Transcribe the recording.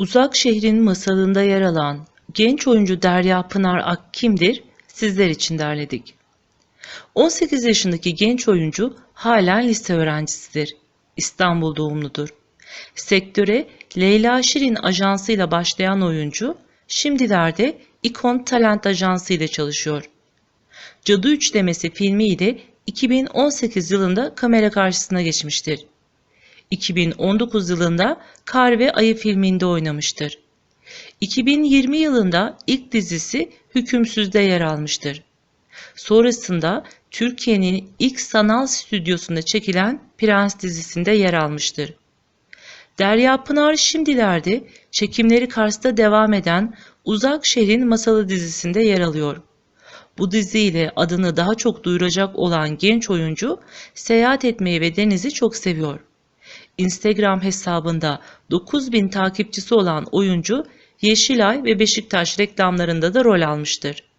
Uzak Şehrin masalında yer alan genç oyuncu Derya Pınar Ak kimdir? Sizler için derledik. 18 yaşındaki genç oyuncu halen lise öğrencisidir. İstanbul doğumludur. Sektöre Leyla Şirin ajansıyla başlayan oyuncu, şimdilerde İkon Talent Ajansı ile çalışıyor. Cadı Üçlemesi filmi ile 2018 yılında kamera karşısına geçmiştir. 2019 yılında Kar ve Ayı filminde oynamıştır. 2020 yılında ilk dizisi Hükümsüz'de yer almıştır. Sonrasında Türkiye'nin ilk sanal stüdyosunda çekilen Prens dizisinde yer almıştır. Derya Pınar şimdilerde çekimleri Kars'ta devam eden Uzak Şehrin Masalı dizisinde yer alıyor. Bu diziyle adını daha çok duyuracak olan genç oyuncu seyahat etmeyi ve denizi çok seviyor. Instagram hesabında 9000 takipçisi olan oyuncu Yeşilay ve Beşiktaş reklamlarında da rol almıştır.